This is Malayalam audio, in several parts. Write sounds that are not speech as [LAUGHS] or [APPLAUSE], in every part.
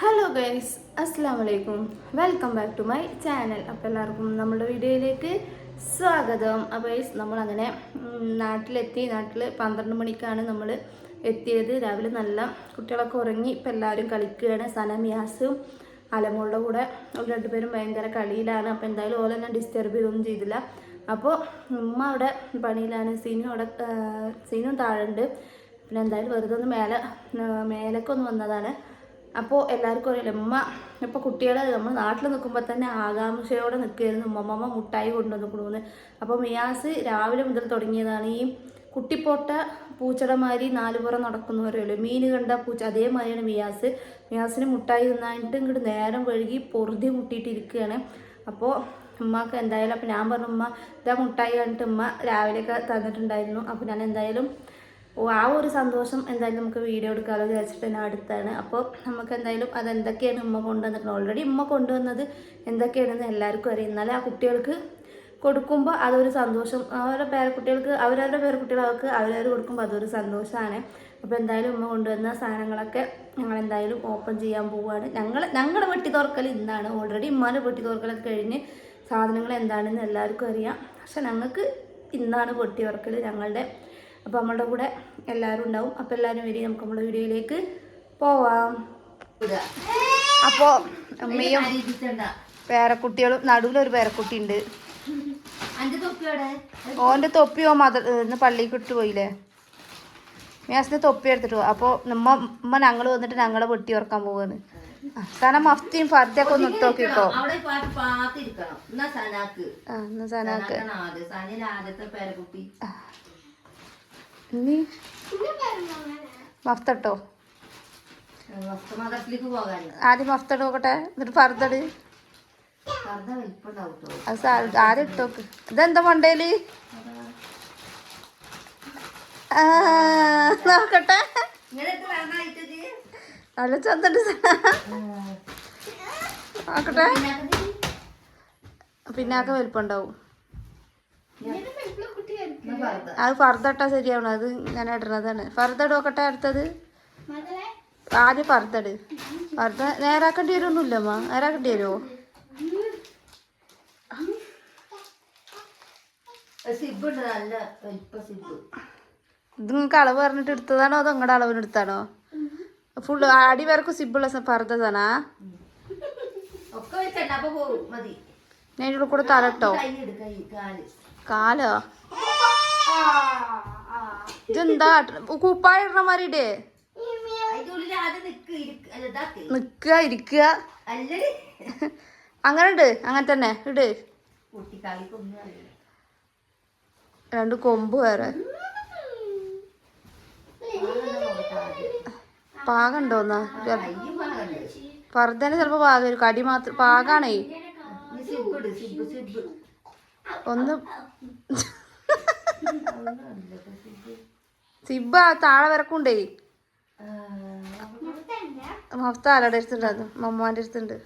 ഹലോ ഗൈസ് അസ്സാം വലൈക്കും welcome back to my channel അപ്പോൾ എല്ലാവർക്കും നമ്മുടെ വീഡിയോയിലേക്ക് സ്വാഗതം. അപ്പോൾ ഗൈസ് നമ്മളങ്ങനെ നാട്ടിലെത്തി. നാട്ടിൽ പന്ത്രണ്ട് മണിക്കാണ് നമ്മൾ എത്തിയത്. രാവിലെ നല്ല കുട്ടികളൊക്കെ ഉറങ്ങി ഇപ്പം എല്ലാവരും കളിക്കുകയാണ്. സനമിയാസും അലമോളുടെ കൂടെ അവർ രണ്ടുപേരും ഭയങ്കര കളിയിലാണ്. അപ്പോൾ എന്തായാലും ഓലെ ഞാൻ ഡിസ്റ്റർബ് ചെയ്തൊന്നും ചെയ്തില്ല. അപ്പോൾ ഉമ്മ അവിടെ പണിയിലാണ്. സീനും അവിടെ സീനു താഴെ ഉണ്ട് പിന്നെ എന്തായാലും വെറുതെ ഒന്ന് മേലെ മേലൊക്കെ ഒന്ന് വന്നതാണ്. അപ്പോൾ എല്ലാവർക്കും അറിയില്ല ഉമ്മ ഇപ്പോൾ കുട്ടികൾ നമ്മൾ നാട്ടിൽ നിൽക്കുമ്പോൾ തന്നെ ആകാംക്ഷയോടെ നിൽക്കുകയായിരുന്നു. ഉമ്മമ്മ മുട്ടായി കൊണ്ടുവന്നിക്കണമെന്ന് അപ്പോൾ മിയാസ് രാവിലെ മുതൽ തുടങ്ങിയതാണ്. ഈ കുട്ടിപ്പോട്ട പൂച്ചടമാരി നാലുപുറം നടക്കുന്നവരല്ലോ മീൻ കണ്ട പൂച്ച അതേമാതിരിയാണ് മിയാസ്. മിയാസിന് മുട്ടായി തിന്നായിട്ട് ഇങ്ങോട്ട് നേരം വഴുകി പൊറുതി മുട്ടിയിട്ടിരിക്കുകയാണ് അപ്പോൾ ഉമ്മക്ക് എന്തായാലും അപ്പോൾ ഞാൻ പറഞ്ഞു ഉമ്മ ഇതാ മുട്ടായി കണ്ടിട്ട് ഉമ്മ രാവിലെയൊക്കെ തന്നിട്ടുണ്ടായിരുന്നു. അപ്പോൾ ഞാൻ എന്തായാലും ആ ഒരു സന്തോഷം എന്തായാലും നമുക്ക് വീഡിയോ എടുക്കാമല്ലോ വിചാരിച്ചിട്ട് തന്നെ അടുത്താണ്. അപ്പോൾ നമുക്ക് എന്തായാലും അതെന്തൊക്കെയാണ് ഉമ്മ കൊണ്ടുവന്നിട്ട് ഓൾറെഡി ഉമ്മ കൊണ്ടുവന്നത് എന്തൊക്കെയാണെന്ന് എല്ലാവർക്കും അറിയാം. എന്നാലും ആ കുട്ടികൾക്ക് കൊടുക്കുമ്പോൾ അതൊരു സന്തോഷം. അവരുടെ പേരക്കുട്ടികൾക്ക് അവരവരുടെ പേരക്കുട്ടികൾ അവർക്ക് അവരവർ കൊടുക്കുമ്പോൾ അതൊരു സന്തോഷമാണ് അപ്പോൾ എന്തായാലും ഉമ്മ കൊണ്ടുവന്ന സാധനങ്ങളൊക്കെ ഞങ്ങൾ എന്തായാലും ഓപ്പൺ ചെയ്യാൻ പോവുകയാണ് ഞങ്ങൾ ഞങ്ങളുടെ വെട്ടി തുറക്കൽ ഇന്നാണ്. ഓൾറെഡി ഉമ്മാന്റെ വെട്ടി തുറക്കലൊക്കെ കഴിഞ്ഞ് സാധനങ്ങൾ എന്താണെന്ന് എല്ലാവർക്കും അറിയാം. പക്ഷെ ഞങ്ങൾക്ക് ഇന്നാണ് പൊട്ടി ഉറക്കൽ ഞങ്ങളുടെ അപ്പോൾ നമ്മളുടെ കൂടെ എല്ലാവരും ഉണ്ടാവും. അപ്പോൾ എല്ലാവരും വരി നമുക്ക് നമ്മുടെ വീഡിയോയിലേക്ക് പോവാം. അപ്പോൾ അമ്മയും പേരക്കുട്ടികളും നടുവിലൊരു പേരക്കുട്ടി ഉണ്ട്. ഓന്റെ തൊപ്പി ഓ മദർ ഇന്ന് പള്ളിക്ക് ഇട്ട് പോയില്ലേ? മേസിന്റെ തൊപ്പി എടുത്തിട്ട് അപ്പോൾ നമ്മ ഉമ്മ ഞങ്ങൾ വന്നിട്ട് ഞങ്ങളെ വെട്ടി ഉറക്കാൻ പോവാണ്. സാധനം കാരണം മഫ്തിയും ഫർദയൊക്കെ ഒന്ന് ഇട്ട് നോക്കിക്കോ. സനാക്ക്? ആദ്യം മഫ്തട്ടോ ആദ്യം മഫ്തട് നോക്കട്ടെ എന്നിട്ട് ഫർദട്. അത് സാ- ആദ്യം ഇട്ടോക്ക് ഇതെന്താ മണ്ടേൽ? നോക്കട്ടെ. നല്ല ചന്തണ്ട് നോക്കട്ടെ? പിന്നാക്ക വലിപ്പുണ്ടാവും എന്നാ കറുത. അത് ഫർദട്ടാ ശരിയാവണം അത് ഞാൻ ഇടണതാണ്. ഫർദ നോക്കട്ടെ അടുത്തത്? ആദ്യം ഫർദട് ഫർദ നേരാക്കേണ്ടി വരുമൊന്നുമില്ല അമ്മ. നേരാക്കേണ്ടി വരുമോ ഇത് നിങ്ങൾക്ക് അളവ് പറഞ്ഞിട്ട് എടുത്തതാണോ അതോ നിങ്ങളുടെ അളവിന് എടുത്താണോ? ഫുള്ള് അടി വരക്കും സിബിള മതി. ഞാൻ ഇതിന്റെ കൂടെ തലട്ടോ. കാൽ. ഇതെന്താ? കുപ്പായ ഇടണ ഇടേ നിക്കുക ഇരിക്കുക അങ്ങനെ ഉണ്ട് അങ്ങനെ തന്നെ ഇട്. രണ്ട് കൊമ്പ് വേറെ. പാകണ്ടോന്നാ ഫർദന് ചിലപ്പോ പാകം കടി മാത്രം പാകാണേ. ഒന്ന്. സിബ താഴെ വരക്കുണ്ടേ. മഫ്ത അടുത്തുണ്ട്. മമ്മാന്റെ അടുത്തുണ്ട്.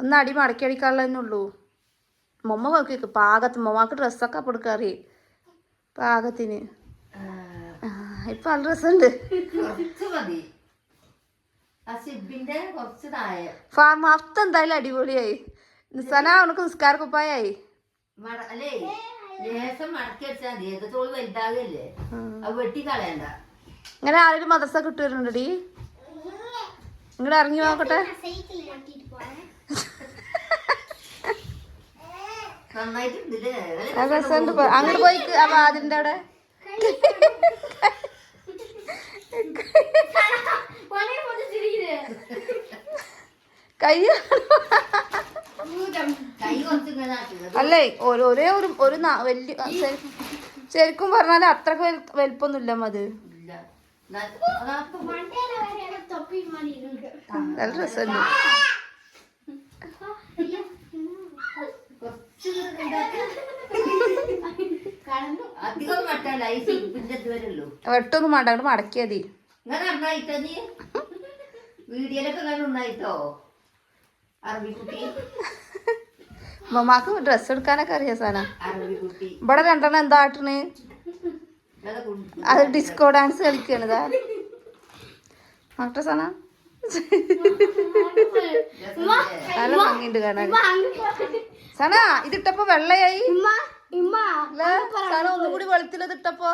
ഒന്ന് അടി മടക്കി അടിക്കാനുള്ള തന്നെ ഉള്ളൂ. മമ്മ നോക്കി പാകത്ത് മമ്മാക്ക് ഡ്രസ്സൊക്കെ കൊടുക്കാറി പാകത്തിന്. ഇപ്പൊ നല്ല രസമുണ്ട് കുറച്ച് മതി ആ സിബിന്റെ കുറച്ച് താഴെ ഫാ മഫ്ത എന്തായാലും അടിപൊളിയായി. നിസ്സന അവനക്ക് നിസ്കാര കുപ്പായായി ഇങ്ങനെ ആരെങ്കിലും മദ്രസ കിട്ടുവരുന്നുണ്ടടി ഇങ്ങോട്ട് ഇറങ്ങി നോക്കട്ടെ. അങ്ങോട്ട് പോയി അപ്പൊ അതിന്റെ അവിടെ. [LAUGHS] കൈ അല്ലേ ഒരു- ഒരേ ഒരു വലിയ ശരിക്കും പറഞ്ഞാൽ അത്രയ്ക്ക് വലു- വലിപ്പൊന്നുമില്ല അത്. നല്ല രസമുണ്ട്. വെട്ടൊന്നും വേണ്ട അങ്ങോട്ട് മടക്കിയാ മതി ഇങ്ങനെ നന്നായിട്ടോ നീ വീഡിയോയിലൊക്കെ നന്നായിട്ടോ? അറബിക്കുട്ടി. മമ്മാക്ക് ഡ്രസ് എടുക്കാനൊക്കെ അറിയാം സാന. അറബിക്കുട്ടി. ഇവിടെ രണ്ടെണ്ണം എന്താ ആട്ടണ്. അത് ഡിസ്കോ ഡാൻസ് കളിക്കണതാ നോട്ടെ സാന. നല്ല ഭംഗിയുണ്ട് കാണാൻ. സന ഇതിട്ടപ്പോ വെള്ളയായി? സാന സന ഒന്നുകൂടി വെളുത്തില്ലത് ഇട്ടപ്പോ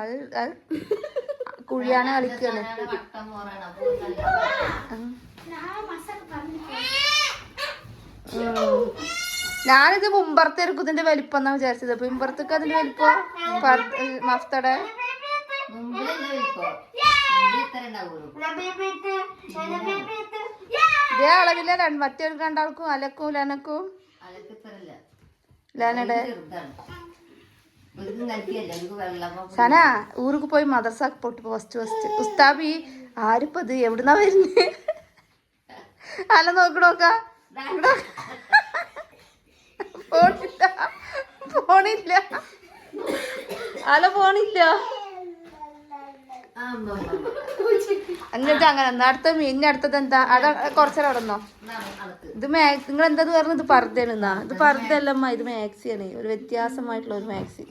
അത് അത്. കുഴിയാണ് കളിക്കുന്നത് ഞാനിത് മുമ്പറത്തേക്കും ഇതിന്റെ വലിപ്പം എന്നാ വിചാരിച്ചത്. അപ്പൊ ഇമ്പറത്തേക്ക് അതിന്റെ വലിപ്പം മഫ്തടെ? ഇതേ അളവില്ല മറ്റേ രണ്ടാൾക്കും അലക്കും ലനക്കും. അതൊക്കെ സന ഊർക്ക് പോയി മദർസാക്ക് പൊട്ടി ഫസ്റ്റ് ഫസ്റ്റ് ഉസ്താബി ആരിപ്പോ ഇത് എവിടുന്നാ വരുന്നത് അല്ല നോക്കണോക്ക ഫോണില്ല. ഫോണില്ല. അല ഫോണില്ല. എന്നിട്ട് അങ്ങനെ അടുത്ത മീനിന്റെ അടുത്തത് എന്താ? അവിടെ കുറച്ചേരം അവിടെ നിന്നോ. ഇത് മാക്സ് നിങ്ങൾ എന്താ പറഞ്ഞത് ഇത് പർദ്ദയാണ് എന്നാ. ഇത് പർദ്ദയല്ലമ്മ ഇത് മാക്സിയാണ്. ഒരു വ്യത്യാസമായിട്ടുള്ള ഒരു മാക്സി.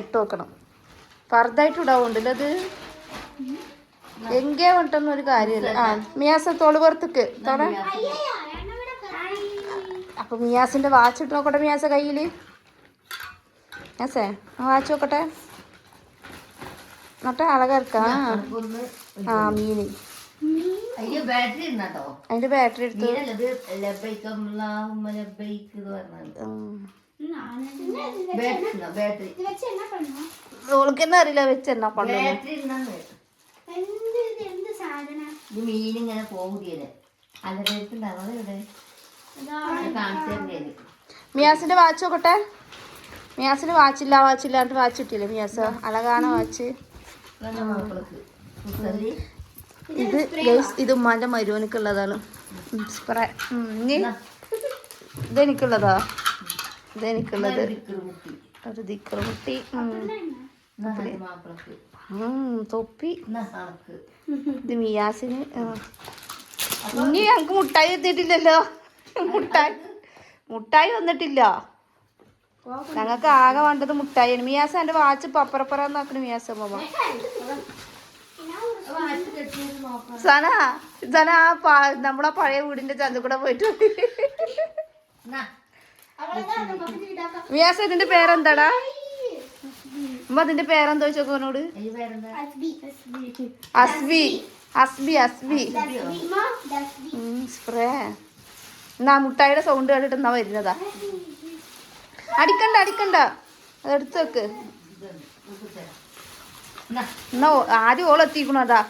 ഇട്ട് നോക്കണം. പർദ്ദായിട്ട് ഇടാവുണ്ടല്ലോ അത് എങ്കേ കൊണ്ടൊന്നും ഒരു കാര്യമില്ല. ആ മിയാസ തോൾ പുറത്തേക്ക്. തോള. അപ്പൊ മിയാസിന്റെ വാച്ച് ഇട്ട് നോക്കട്ടെ മിയാസ കയ്യിൽ. മിയാസേ വാച്ച് നോക്കട്ടെ. എന്നിട്ട് അളകർക്കാ ഒന്ന് ആ. മീൻ അതിന്റെ ബാറ്ററി ഇരുന്നോ അതിന്റെ ബാറ്ററി എടുത്തു. നീനല്ലത് ലബൈക്കല്ലാഹുമ്മ ലബൈക്ക് എന്ന് പറഞ്ഞത്. ഉം. ബാറ്ററി ഇരുന്നോ ബാറ്ററി? ഓൾക്ക് തന്നെ അറിയില്ല വെച്ച് എന്നാ പള്ളു ബാറ്ററി ഇരുന്നു ഈ മീൻ ഇങ്ങനെ പോകുകയല്ലേ അലരേക്കുണ്ടാവും ഇവിടെ കാണിച്ചു തരുന്നേന് മിയാസിന്റെ വാച്ച് നോക്കട്ടെ. മിയാസിന് വാച്ചില്ല വാച്ചില്ലാണ്ട് വാച്ച് കിട്ടിയില്ലേ മിയാസ്? അളകാണ് വാച്ച്? ഇത് ഇത് ഉമ്മാന്റെ മരുവനക്കുള്ളതാണ്. സ്പ്രേ. ഇതെനിക്കുള്ളതാ. ഇതെനിക്കുള്ളത്. ഒരു ദിക്കറ് കുട്ടി. ഉം. മാപ്പിളക്ക്. തൊപ്പി. ഇത് മിയാസിന്. ഇനി ഞങ്ങക്ക് മുട്ടായി എത്തിയിട്ടില്ലല്ലോ മുട്ടായി. മുട്ടായി വന്നിട്ടില്ല. ഞങ്ങൾക്ക് ആകെ വേണ്ടത് മുട്ടായി മിയാസ എന്റെ വാച്ച് പപ്പറപ്പറന്നാക്കണ മിയാസ സന സന ആ പ- നമ്മളെ പഴയ വീടിന്റെ ചന്ത കൂടെ പോയിട്ട് മിയാസ ഇതിന്റെ പേരെന്താടാ? അമ്മ അതിന്റെ പേരെന്താ പേരെന്താ അസ്ബി അസ്ബി അസ്ബി. സ്പ്രേ. എന്നാ മുട്ടായിയുടെ സൗണ്ട് കേട്ടിട്ട് എന്നാ വരുന്നതാ. അടിക്കണ്ട അടിക്കണ്ട. അതെടുത്ത് വെക്ക്. എന്നാ. ആദ്യം ഓൾ എത്തിക്കണതാ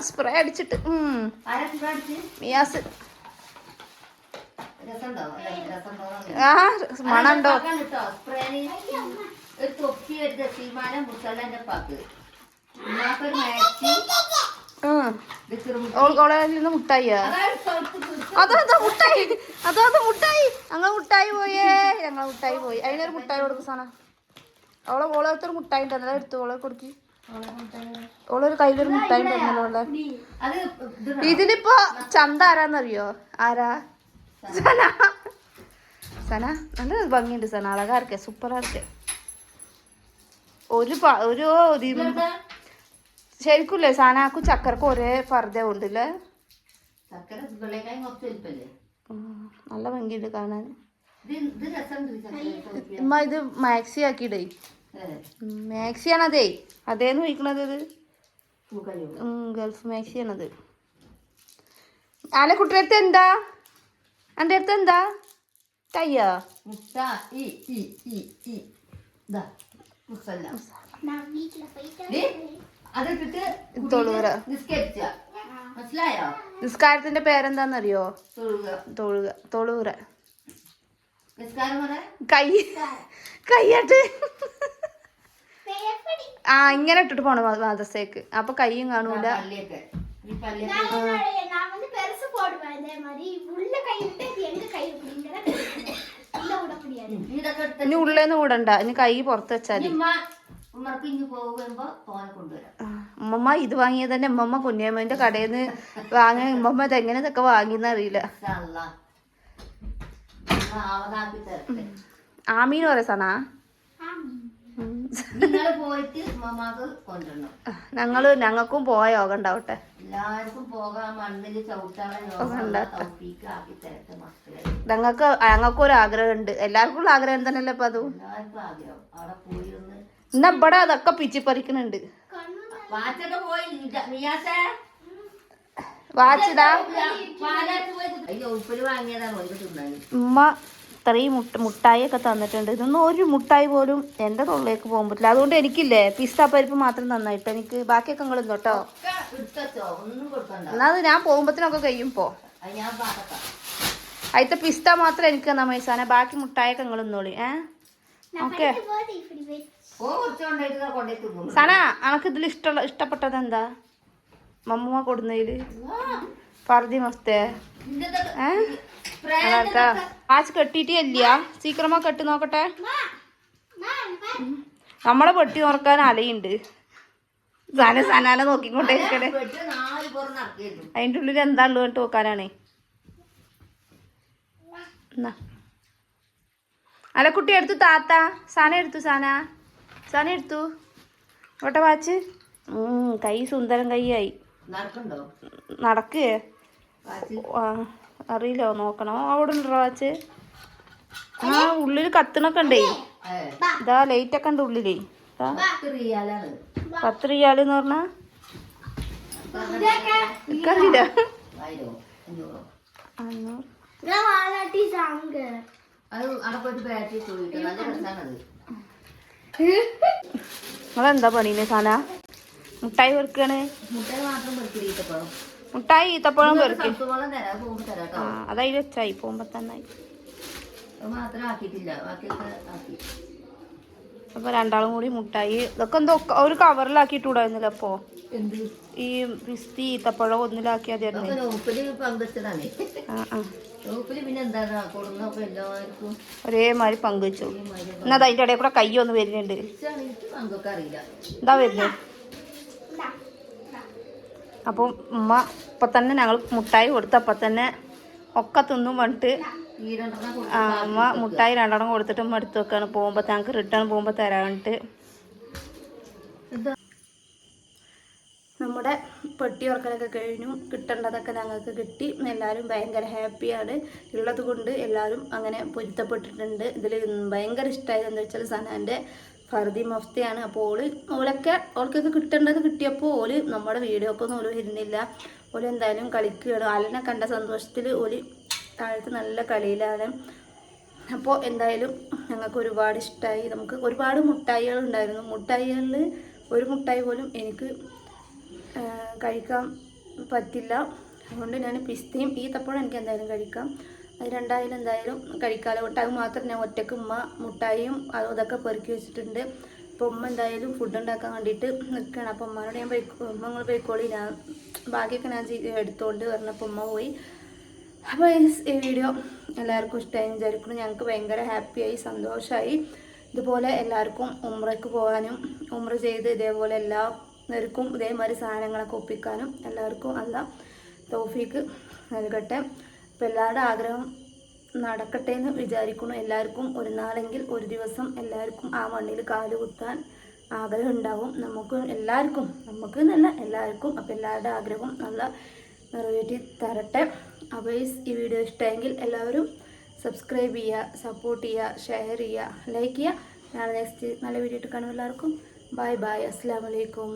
സ്പ്രേ അടിച്ചിട്ട്. മിയാസ്. ആ മണുണ്ടോ ഒരു തൊപ്പി ഒരു ദശീമാനം മുസല്ലന്റെ പാക്ക്. ഉമ്മാക്കൊരു മാക്സി ചെറുമുട്ടി. നിന്ന് മുട്ടായിയാ? അതോ അതോ മുട്ടായി? അതോ അതോ മുട്ടായി? ഞങ്ങൾ മുട്ടായി പോയേ. ഞങ്ങൾ മുട്ടായി പോയി. അതിനൊരു മുട്ടായി കൊടുക്കും സാധനം അവളെ ഓളത്തൊരു മുട്ടായി ഉണ്ടെന്നല്ല എടുത്തു ഓളെ കൊടുക്കി. ഓളൊരു കയ്യിലൊരു മുട്ടായി ഉണ്ടെന്നല്ലോ അവളെ അത് ഇത് ഇതിലിപ്പോ ചന്ത ആരാന്നറിയോ? ആരാ? സന. സന. നല്ല ഭംഗിയുണ്ട് സന. അളകാർക്കെ. സൂപ്പറാർക്കെ. ഒരു ഒരു ഒരു ഒരു സാനാക്കും ചക്കരക്ക് ചക്കരക്കും ഒരേ ഫർദ ഉണ്ടല്ലേ? നല്ല ഭംഗിയുണ്ട് കാണാൻ. ഇത് ഇത്. ഉമ്മ മാക്സി ആക്കിയിടേ. ഏ, മാക്സി ആണതേ അതേന്ന് ചോദിക്കണത് ഇത്. ഗൾഫ് മാക്സി ആണത് ആലെ കുട്ടിയുടെ അടുത്ത് എന്താ? എന്റെ അടുത്ത് എന്താ? കയ്യോ? മുട്ട മനസ്സിലായോ? നിസ്കാരത്തിന്റെ പേരെന്താന്നറിയോ? തൊഴുക. തൊഴുക. കൈ. കൈയാട്ട്. ആ ഇങ്ങനെ ഇട്ടിട്ട് പോണം മദ്രസേക്ക്. അപ്പൊ കൈയും കാണൂല. ഇനി ഉള്ളേന്ന് കൂടണ്ട. ഇനി കൈ പുറത്ത് വെച്ചാൽ ഉമ്മ ഉമ്മക്ക് ഇങ്ങ് പോകുമ്പോ തോനെ കൊണ്ടുവരാം. ഉമ്മമ്മ ഇത് വാങ്ങിയത് തന്നെ ഉമ്മമ്മ കുഞ്ഞമ്മന്റെ കടയിൽ നിന്ന് വാങ്ങാൻ ഉമ്മമ്മ ഇതെങ്ങനെ ഇതൊക്കെ വാങ്ങിയെന്ന് അറിയില്ല. ആമീന്ന് പറയാ നിങ്ങൾ പോയിട്ട് ഞങ്ങൾ ഞങ്ങൾക്കും പോയ യോഗ ഉണ്ടാവട്ടെ. എല്ലാവർക്കും ഉണ്ട്. ഞങ്ങൾക്ക് ഞങ്ങൾക്കും ഒരു ആഗ്രഹമുണ്ട്. എല്ലാവർക്കും ഉള്ള ആഗ്രഹം തന്നെയല്ലേ അപ്പൊ അതും? എല്ലാവർക്കും ആഗ്രഹം. അവിടെ പോയി ഒന്ന് ഇന്ന ഇവിടെ അതൊക്കെ പിച്ചി പറിക്കണുണ്ട്. വാച്ചിടാ. ഉമ്മ ഇത്രയും മുട്ട മുട്ടായി ഒക്കെ തന്നിട്ടുണ്ട്. ഇതൊന്നും ഒരു മുട്ടായി പോലും എന്റെ തൊള്ളിലേക്ക് പോകാൻ പറ്റില്ല. അതുകൊണ്ട് എനിക്കില്ലേ പിസ്ത പരിപ്പ് മാത്രം നന്നായിട്ട് എനിക്ക് ബാക്കിയൊക്കെ നിങ്ങൾ കൊടുക്കണ്ട. എന്നാ അത് ഞാൻ പോകുമ്പത്തിനൊക്കെ കഴിയും പോ. അതിത്തെ പിസ്ത മാത്രം എനിക്ക് തന്നാ മൈസാനെ ബാക്കി മുട്ടായൊക്കെ നിങ്ങൾ ഇന്നോളി ഏ? ഓക്കെ. സന അനക്ക് ഇതിൽ ഇഷ്ടമുള്ള ഇഷ്ടപ്പെട്ടത് എന്താ മമ്മൂമ്മ കൊടുന്നതിൽ? പർദി മസ്തേ ഏട്ടാ കെട്ടിട്ടേ ഇല്ല സീക്രമ കെട്ടി നോക്കട്ടെ. നമ്മളെ പെട്ടി നോക്കാൻ അലയുണ്ട്. സന സനാല നോക്കിക്കൊണ്ടേക്കണേ അതിന്റെ ഉള്ളിൽ എന്താ ഉള്ളു കേട്ട് നോക്കാനാണേ. എന്നാ അലക്കുട്ടി എടുത്തു താത്ത. സാന എടുത്തു സാന. സാന എടുത്തു. ഓട്ടെ വാച്ച്. കൈ സുന്ദരം കൈയായി. നടക്കേ. അറിയില്ലോ നോക്കണോ? അവിടെ ഉണ്ടോ വാച്ച്? ആ ഉള്ളിൽ കത്തണൊക്കെ ഉണ്ടേ. ഇതാ ലൈറ്റ് ഒക്കെ ഉണ്ട് ഉള്ളിലേ. പത്ത് റിയാൽ എന്ന് പറഞ്ഞാ? അഞ്ഞൂറോ? നിങ്ങളെന്താ പണീനെ സാന? മുട്ടായി വെറുക്കാണ് മുട്ടായി ഈത്തപ്പഴം വെറുക്കും അതായി വെച്ചായി. പോകുമ്പോ തന്നായി. അപ്പൊ രണ്ടാളും കൂടി മുട്ടായി. ഇതൊക്കെ എന്തോ ഒരു കവറിലാക്കിയിട്ട് അപ്പോ? ഈ പിസ്തി ഈത്തപ്പഴം ഒന്നിലാക്കിയാൽ ഒരേമാതിരി പങ്കുവെച്ചു എന്നാ അതിന്റെ ഇടയിൽ കൂടെ കൈ ഒന്ന് വരുന്നുണ്ട്. എന്താ വരുന്നത്? അപ്പം ഉമ്മ ഇപ്പൊ തന്നെ ഞങ്ങൾ മുട്ടായി കൊടുത്തപ്പോ തന്നെ ഒക്കെ തിന്നും പറഞ്ഞിട്ട് ആ അമ്മ മുട്ടായി രണ്ടെണ്ണം കൊടുത്തിട്ട് ഉമ്മ എടുത്ത് വെക്കാണ് പോകുമ്പോൾ ഞങ്ങൾക്ക് റിട്ടേൺ പോകുമ്പോൾ തരാനിട്ട് നമ്മുടെ പെട്ടി ഉറക്കലൊക്കെ കഴിഞ്ഞു. കിട്ടേണ്ടതൊക്കെ ഞങ്ങൾക്ക് കിട്ടി. എല്ലാവരും ഭയങ്കര ഹാപ്പിയാണ് ഉള്ളത് കൊണ്ട് എല്ലാവരും അങ്ങനെ പൊരുത്തപ്പെട്ടിട്ടുണ്ട്. ഇതിൽ ഭയങ്കര ഇഷ്ടമായത് എന്താ വെച്ചാൽ സനാന്റെ ഫർദി മഫ്തയാണ്. അപ്പോൾ ഓൾ ഓളൊക്കെ ഓൾക്കൊക്കെ കിട്ടേണ്ടത് കിട്ടിയപ്പോൾ ഓൽ നമ്മുടെ വീഡിയോ ഒക്കെ ഒന്നും ഓൽ വരുന്നില്ല. ഓൽ എന്തായാലും കളിക്കുകയാണ്. ആലിനെ കണ്ട സന്തോഷത്തിൽ ഓൽ താഴത്ത് നല്ല കളിയിലാണ്. അപ്പോൾ എന്തായാലും ഞങ്ങൾക്ക് ഒരുപാട് ഇഷ്ടമായി നമുക്ക് ഒരുപാട് മുട്ടായികൾ ഉണ്ടായിരുന്നു. മുട്ടായികളിൽ ഒരു മുട്ടായി പോലും എനിക്ക് കഴിക്കാൻ പറ്റില്ല. അതുകൊണ്ട് ഞാൻ പിസ്തയും ഈ തപ്പോഴും എനിക്ക് എന്തായാലും കഴിക്കാം. അത് രണ്ടായാലും എന്തായാലും കഴിക്കാലോ. മുട്ടായി മാത്രം ഞാൻ ഒറ്റയ്ക്ക് ഉമ്മ മുട്ടായിയും അതും ഇതൊക്കെ പെറുക്കി വെച്ചിട്ടുണ്ട്. അപ്പോൾ ഉമ്മ എന്തായാലും ഫുഡ് ഉണ്ടാക്കാൻ വേണ്ടിയിട്ട് നിൽക്കുകയാണ്. അപ്പോൾ ഉമ്മനോട് ഞാൻ പോയിക്കോ ഉമ്മ നിങ്ങൾ പോയിക്കോളി. ഞാൻ ബാക്കിയൊക്കെ ഞാൻ എടുത്തുകൊണ്ട് പറഞ്ഞപ്പോൾ ഉമ്മ പോയി. അപ്പോൾ ഈ വീഡിയോ എല്ലാവർക്കും ഇഷ്ടമായി വിചാരിക്കുന്നു. ഞങ്ങൾക്ക് ഭയങ്കര ഹാപ്പിയായി സന്തോഷമായി ഇതുപോലെ എല്ലാവർക്കും ഉമ്രയ്ക്ക് പോകാനും ഉമ്ര ചെയ്ത് ഇതേപോലെ എല്ലാവർക്കും ഇതേമാതിരി സാധനങ്ങളൊക്കെ ഒപ്പിക്കാനും എല്ലാവർക്കും നല്ല തോഫീക്ക് നൽകട്ടെ. അപ്പോൾ എല്ലാവരുടെ ആഗ്രഹം നടക്കട്ടെ എന്ന് വിചാരിക്കുന്നു. എല്ലാവർക്കും ഒരു നാളെങ്കിൽ ഒരു ദിവസം എല്ലാവർക്കും ആ മണ്ണിൽ കാൽ കുത്താൻ ആഗ്രഹം ഉണ്ടാവും. നമുക്ക് എല്ലാവർക്കും നമുക്ക് എന്നല്ല എല്ലാവർക്കും അപ്പോൾ എല്ലാവരുടെ ആഗ്രഹം നല്ല നിറവേറ്റി തരട്ടെ. അപ്പോൾ ഈ വീഡിയോ ഇഷ്ടമെങ്കിൽ എല്ലാവരും സബ്സ്ക്രൈബ് ചെയ്യുക സപ്പോർട്ട് ചെയ്യുക ഷെയർ ചെയ്യുക ലൈക്ക് ചെയ്യുക. നാളെ നെക്സ്റ്റ് നല്ല വീഡിയോ ഇട്ട് കാണും എല്ലാവർക്കും. ബൈ ബൈ അസ്സാം വലൈക്കും